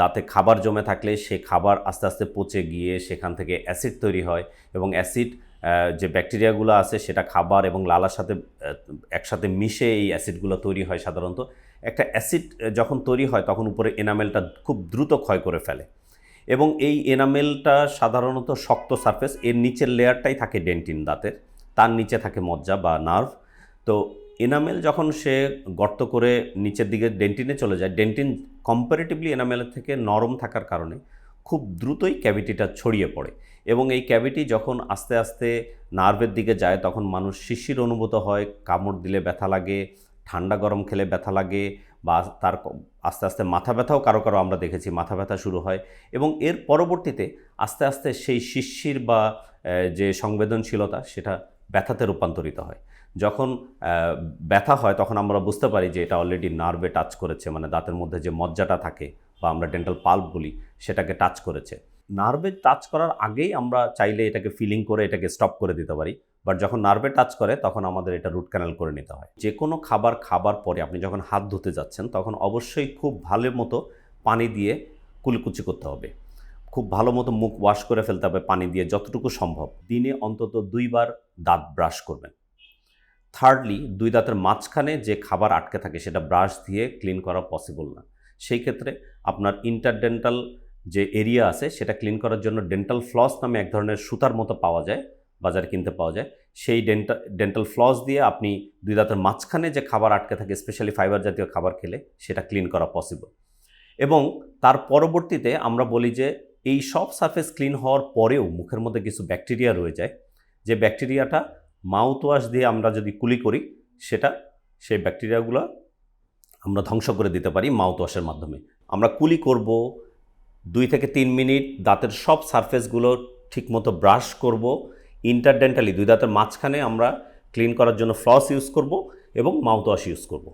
দাঁতে খাবার জমে থাকলে সে খাবার আস্তে আস্তে পচে গিয়ে সেখান থেকে অ্যাসিড তৈরি হয় এবং অ্যাসিড যে ব্যাকটেরিয়াগুলো আছে সেটা খাবার এবং লালার সাথে একসাথে মিশে এই অ্যাসিডগুলো তৈরি হয় সাধারণত। একটা অ্যাসিড যখন তৈরি হয় তখন উপরে এনামেলটা খুব দ্রুত ক্ষয় করে ফেলে এবং এই এনামেলটা সাধারণত শক্ত সারফেস এর নিচের লেয়ারটাই থাকে ডেন্টিন দাঁতের, তার নিচে থাকে মজ্জা বা নার্ভ তো এনামেল যখন সে গর্ত করে নিচের দিকে ডেন্টিনে চলে যায়, ডেন্টিন কম্পারেটিভলি এনামেলের থেকে নরম থাকার কারণে খুব দ্রুতই ক্যাভিটিটা ছড়িয়ে পড়ে এবং এই ক্যাভিটি যখন আস্তে আস্তে নার্ভের দিকে যায়, তখন মানুষ শিশির অনুভূত হয়, কামড় দিলে ব্যথা লাগে, ঠান্ডা গরম খেলে ব্যথা লাগে বা তার আস্তে আস্তে মাথা ব্যথাও কারও কারও আমরা দেখেছি, মাথা ব্যথা শুরু হয় এবং এর পরবর্তীতে আস্তে আস্তে সেই শিশির বা যে সংবেদনশীলতা সেটা ব্যথাতে রূপান্তরিত হয়। যখন ব্যথা হয় তখন আমরা বুঝতে পারি যে এটা অলরেডি নার্ভে টাচ করেছে মানে দাঁতের মধ্যে যে মজ্জাটা থাকে বা আমরা ডেন্টাল পাল্প বলি, সেটাকে টাচ করেছে। নার্ভে টাচ করার আগেই আমরা চাইলে এটাকে ফিলিং করে এটাকে স্টপ করে দিতে পারি। বাট যখন নার্ভে টাচ করে, তখন আমাদের এটা রুট ক্যানাল করে নিতে হয়। যে কোনো খাবার খাবার পরে আপনি যখন হাত ধুতে যাচ্ছেন, তখন অবশ্যই খুব ভালো মতো পানি দিয়ে কুলকুচি করতে হবে। খুব ভালো মতো মুখ ওয়াশ করে ফেলতে হবে পানি দিয়ে যতটুকু সম্ভব। দিনে অন্তত দুইবার দাঁত ব্রাশ করবেন। থার্ডলি দুই দাঁতের মাঝখানে যে খাবার আটকে থাকে সেটা ব্রাশ দিয়ে ক্লিন করা পসিবল না। সেই ক্ষেত্রে আপনার ইন্টারডেন্টাল যে এরিয়া আছে সেটা ক্লিন করার জন্য ডেন্টাল ফ্লস নামে এক ধরনের সুতার মতো পাওয়া যায়, বাজারে কিনতে পাওয়া যায়। সেই ডেন্টাল ডেন্টাল ফ্লস দিয়ে আপনি দুই দাঁতের মাঝখানে যে খাবার আটকে থাকে স্পেশালি ফাইবার জাতীয় খাবার খেলে সেটা ক্লিন করা পসিবল এবং তার পরবর্তীতে আমরা বলি যে এই সব সারফেস ক্লিন হওয়ার পরেও মুখের মধ্যে কিছু ব্যাকটেরিয়া রয়ে যায় যে ব্যাকটেরিয়াটা মাউথ ওয়াশ দিয়ে আমরা যদি কুলি করি, সেটা সেই ব্যাকটেরিয়াগুলো আমরা ধ্বংস করে দিতে পারি মাউথ ওয়াশের মাধ্যমে। আমরা কুলি করব, দুই থেকে তিন মিনিট দাঁতের সব সারফেসগুলো ঠিকমতো ব্রাশ করব, ইন্টারডেন্টালি দুই দাঁতের মাঝখানে আমরা ক্লিন করার জন্য ফ্লস ইউজ করব এবং মাউথ ওয়াশ ইউজ করব।